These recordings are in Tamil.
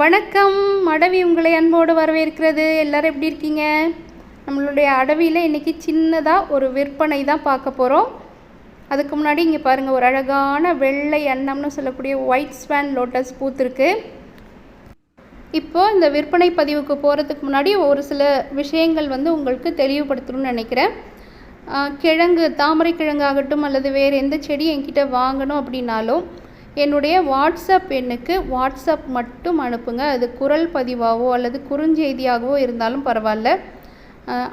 வணக்கம். அடவி உங்களை அன்போடு வரவேற்கிறது. எல்லோரும் எப்படி இருக்கீங்க? நம்மளுடைய அடவியில் இன்றைக்கி சின்னதாக ஒரு விற்பனை தான் பார்க்க போகிறோம் அதுக்கு முன்னாடி இங்கே பாருங்கள் ஒரு அழகான வெள்ளை அன்னம்னு சொல்லக்கூடிய ஒயிட் ஸ்வான் லோட்டஸ் பூத்துருக்கு. இப்போது இந்த விற்பனை பதிவுக்கு போகிறதுக்கு முன்னாடி ஒரு சில விஷயங்கள் வந்து உங்களுக்கு தெளிவுபடுத்தணும்னு நினைக்கிறேன். கிழங்கு தாமரை கிழங்காகட்டும் அல்லது வேறு எந்த செடி என்கிட்ட வாங்கணும் அப்படின்னாலும் என்னுடைய வாட்ஸ்அப் எண்ணுக்கு வாட்ஸ்அப் மட்டும் அனுப்புங்க. அது குரல் பதிவாகவோ அல்லது குறுஞ்செய்தியாகவோ இருந்தாலும் பரவாயில்ல.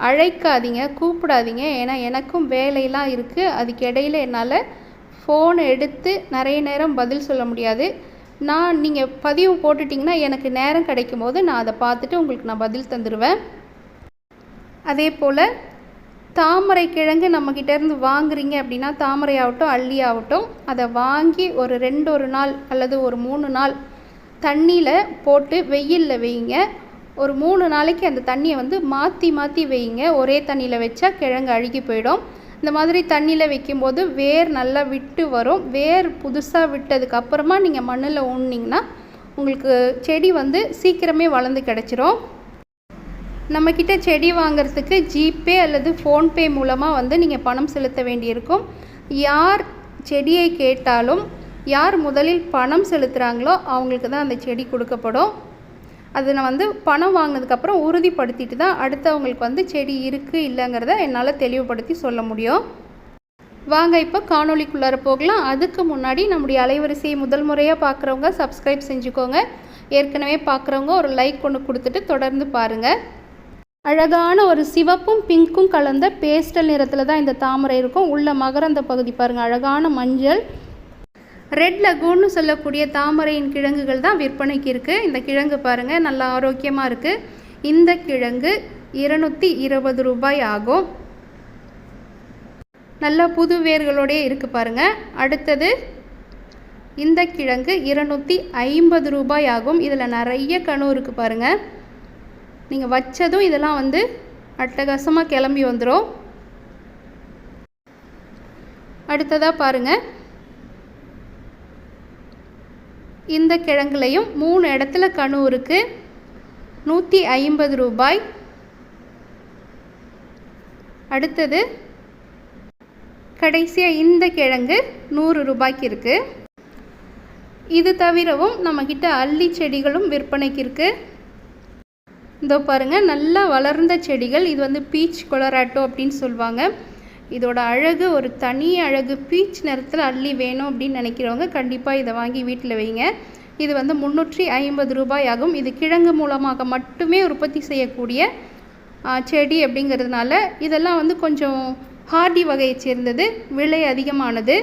அழைக்காதீங்க கூப்பிடாதீங்க. ஏன்னா எனக்கும் வேலையெல்லாம் இருக்குது அதுக்கிடையில் என்னால் ஃபோன் எடுத்து நிறைய நேரம் பதில் சொல்ல முடியாது. நான் நீங்கள் பதிவு போட்டுட்டிங்கன்னா எனக்கு நேரம் கிடைக்கும் போது நான் அதை பார்த்துட்டு உங்களுக்கு நான் பதில் தந்துடுவேன் அதே போல் தாமரை கிழங்கு நம்மக்கிட்ட இருந்து வாங்குறீங்க அப்படின்னா தாமரை ஆகட்டும் அள்ளி ஆகட்டும் அதை வாங்கி ஒரு ரெண்டு ஒரு நாள் அல்லது ஒரு மூணு நாள் தண்ணியில் போட்டு வெயிலில் வைங்க. ஒரு மூணு நாளைக்கு அந்த தண்ணியை வந்து மாற்றி மாற்றி வைங்க. ஒரே தண்ணியில் வச்சா கிழங்கு அழுகி போயிடும். இந்த மாதிரி தண்ணியில் வைக்கும்போது வேர் நல்லா விட்டு வரும். வேர் புதுசாக விட்டதுக்கப்புறமா நீங்கள் மண்ணில் ஊனிங்கன்னா உங்களுக்கு செடி வந்து சீக்கிரமே வளர்ந்து கிடச்சிரும். நம்மக்கிட்ட செடி வாங்குறதுக்கு ஜிபே அல்லது ஃபோன்பே மூலமாக வந்து நீங்கள் பணம் செலுத்த வேண்டியிருக்கும். யார் செடியை கேட்டாலும் யார் முதலில் பணம் செலுத்துகிறாங்களோ அவங்களுக்கு தான் அந்த செடி கொடுக்கப்படும். அது நான் வந்து பணம் வாங்கினதுக்கப்புறம் உறுதிப்படுத்திட்டு தான் அடுத்தவங்களுக்கு வந்து செடி இருக்குது இல்லைங்கிறத என்னால் தெளிவுபடுத்தி சொல்ல முடியும். வாங்க இப்போ காணொளிக்குள்ளார போகலாம். அதுக்கு முன்னாடி நம்முடைய அலைவரிசையை முதல் முறையாக பார்க்குறவங்க சப்ஸ்கிரைப் செஞ்சுக்கோங்க. ஏற்கனவே பார்க்குறவங்க ஒரு லைக் கொண்டு கொடுத்துட்டு தொடர்ந்து பாருங்கள் அழகான ஒரு சிவப்பும் பிங்க்கும் கலந்த பேஸ்டல் நிறத்தில் தான் இந்த தாமரை இருக்கும். உள்ள மகரந்த பகுதி பாருங்கள் அழகான மஞ்சள். ரெட் லகூன்னு சொல்லக்கூடிய தாமரையின் கிழங்குகள் தான் விற்பனைக்கு இருக்குது இந்த கிழங்கு பாருங்கள் நல்லா ஆரோக்கியமாக இருக்குது இந்த கிழங்கு இருநூற்றி இருபது ரூபாய் ஆகும். நல்ல புது வேர்களோடே இருக்குது பாருங்கள் அடுத்தது இந்த கிழங்கு இருநூற்றி ஐம்பது ரூபாய் ஆகும். இதில் நிறைய கணு இருக்குது பாருங்கள் நீங்கள் வச்சதும் இதெல்லாம் வந்து அட்டகாசமாக கிளம்பி வந்துடும் அடுத்ததாக பாருங்கள் இந்த கிழங்குலையும் மூணு இடத்துல கணு இருக்குது நூற்றி ஐம்பது ரூபாய். அடுத்தது கடைசியாக இந்த கிழங்கு நூறு ரூபாய்க்கு இருக்குது இது தவிரவும் நம்மக்கிட்ட அல்லி செடிகளும் விற்பனைக்கு இருக்குது இதோ பாருங்கள் நல்லா வளர்ந்த செடிகள். இது வந்து பீச் கொலராட்டோ அப்படின்னு சொல்லுவாங்க. இதோட அழகு ஒரு தனி அழகு பீச் நிறத்தில் அள்ளி வேணும் அப்படின்னு நினைக்கிறவங்க கண்டிப்பாக இதை வாங்கி வீட்டில் வைங்க. இது வந்து முந்நூற்றி ஐம்பது ரூபாய் ஆகும் இது கிழங்கு மூலமாக மட்டுமே உற்பத்தி செய்யக்கூடிய செடி அப்படிங்கிறதுனால இதெல்லாம் வந்து கொஞ்சம் ஹார்டி வகையை சேர்ந்தது விலை அதிகமானது.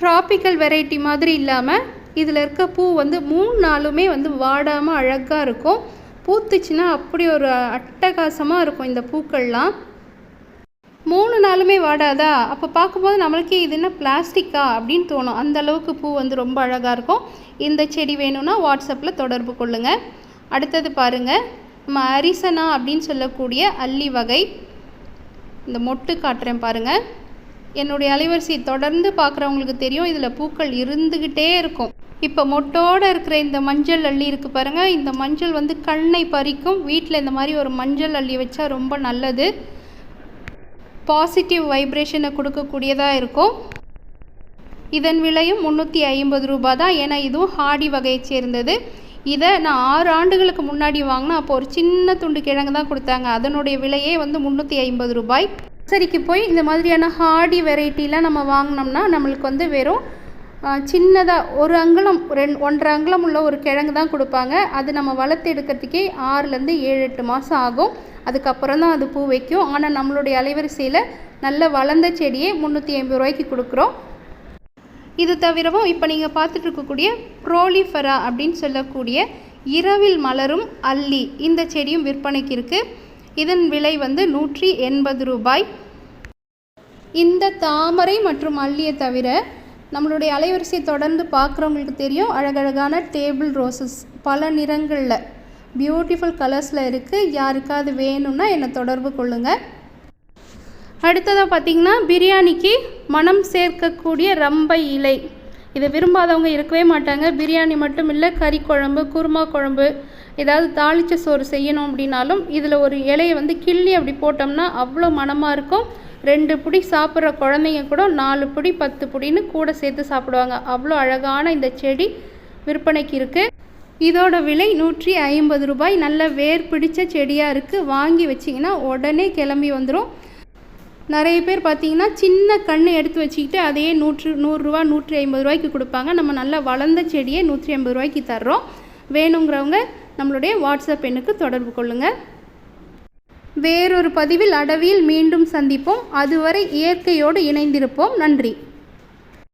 டிராபிக்கல் வெரைட்டி மாதிரி இல்லாமல் இதில் இருக்க பூ வந்து மூணு நாளுமே வந்து வாடாமல் அழகாக இருக்கும். பூத்துச்சுன்னா அப்படி ஒரு அட்டகாசமாக இருக்கும் இந்த பூக்கள்லாம். மூணு நாளுமே வாடாதா? அப்போ பார்க்கும்போது நம்மளுக்கே இது என்ன பிளாஸ்டிக்கா அப்படின்னு தோணும். அந்த அளவுக்கு பூ வந்து ரொம்ப அழகாக இருக்கும். இந்த செடி வேணும்னா வாட்ஸ்அப்பில் தொடர்பு கொள்ளுங்கள் அடுத்தது பாருங்கள் நம்ம அரிசனா அப்படின்னு சொல்லக்கூடிய அல்லி வகை. இந்த மொட்டு காட்டுறேன் பாருங்கள் என்னுடைய அலைவரிசை தொடர்ந்து பார்க்குறவங்களுக்கு தெரியும். இதில் பூக்கள் இருந்துக்கிட்டே இருக்கும். இப்போ மொட்டோடு இருக்கிற இந்த மஞ்சள் அள்ளி இருக்குது பாருங்கள் இந்த மஞ்சள் வந்து கண்ணை பறிக்கும். வீட்டில் இந்த மாதிரி ஒரு மஞ்சள் அள்ளி வச்சா ரொம்ப நல்லது. பாசிட்டிவ் வைப்ரேஷனை கொடுக்கக்கூடியதாக இருக்கும். இதன் விலையும் முந்நூற்றி ஐம்பது ரூபாய் தான். ஏன்னா இதுவும் ஹாடி வகையை சேர்ந்தது. இதை நான் ஆறு ஆண்டுகளுக்கு முன்னாடி வாங்கினா அப்போ ஒரு சின்ன துண்டு கிழங்கு தான் கொடுத்தாங்க. அதனுடைய விலையே வந்து முந்நூற்றி ஐம்பது ரூபாய். சரிக்கு போய் இந்த மாதிரியான ஹார்டி வெரைட்டிலாம் நம்ம வாங்கினோம்னா நம்மளுக்கு வந்து வெறும் சின்னதாக ஒரு அங்குலம் ரெண் ஒன்றரை அங்குலம் உள்ள ஒரு கிழங்கு தான் கொடுப்பாங்க. அது நம்ம வளர்த்து எடுக்கிறதுக்கே ஆறுலேருந்து ஏழு எட்டு மாதம் ஆகும். அதுக்கப்புறம் தான் அது பூ வைக்கும். ஆனால் நம்மளுடைய அலைவரிசையில் நல்ல வளர்ந்த செடியை முந்நூற்றி ஐம்பது ரூபாய்க்கு கொடுக்குறோம். இது தவிரவும் இப்போ நீங்கள் பார்த்துட்டு இருக்கக்கூடிய ப்ரோலிஃபரா அப்படின்னு சொல்லக்கூடிய இரவில் மலரும் அல்லி இந்த செடியும் விற்பனைக்கு இருக்குது இதன் விலை வந்து நூற்றி எண்பது ரூபாய். இந்த தாமரை மற்றும் அல்லியை தவிர நம்மளுடைய அலைவரிசையை தொடர்ந்து பார்க்குறவங்களுக்கு தெரியும். அழகழகான டேபிள் ரோசஸ் பல நிறங்களில் பியூட்டிஃபுல் கலர்ஸில் இருக்குது யாருக்காவது வேணும்னா என்னை தொடர்பு கொள்ளுங்கள் அடுத்ததாக பார்த்தீங்கன்னா பிரியாணிக்கு மனம் சேர்க்கக்கூடிய ரம்பை இலை. இதை விரும்பாதவங்க இருக்கவே மாட்டாங்க. பிரியாணி மட்டும் இல்லை கறி குழம்பு குருமா குழம்பு ஏதாவது தாளிச்ச சோறு செய்யணும் அப்படின்னாலும் இதில் ஒரு இலையை வந்து கிள்ளி அப்படி போட்டோம்னா அவ்வளோ மணமாக இருக்கும். ரெண்டு பிடி சாப்பிட்ற குழந்தைங்க கூட நாலு பிடி பத்து பிடின்னு கூட சேர்த்து சாப்பிடுவாங்க. அவ்வளோ அழகான இந்த செடி விற்பனைக்கு இருக்குது இதோட விலை நூற்றி ஐம்பது ரூபாய். நல்ல வேர் பிடித்த செடியாக இருக்குது வாங்கி வச்சிங்கன்னா உடனே கிளம்பி வந்துடும் நிறைய பேர் பார்த்தீங்கன்னா சின்ன கன்று எடுத்து வச்சுக்கிட்டு அதையே நூற்று நூறுரூவா நூற்றி ஐம்பது ரூபாய்க்கு கொடுப்பாங்க. நம்ம நல்லா வளர்ந்த செடியை நூற்றி ஐம்பது ரூபாய்க்கு தர்றோம். வேணுங்கிறவங்க நம்மளுடைய வாட்ஸ்அப் எண்ணுக்கு தொடர்பு கொள்ளுங்கள் வேறொரு பதிவில் அடவியில் மீண்டும் சந்திப்போம். அதுவரை இயற்கையோடு இணைந்திருப்போம். நன்றி.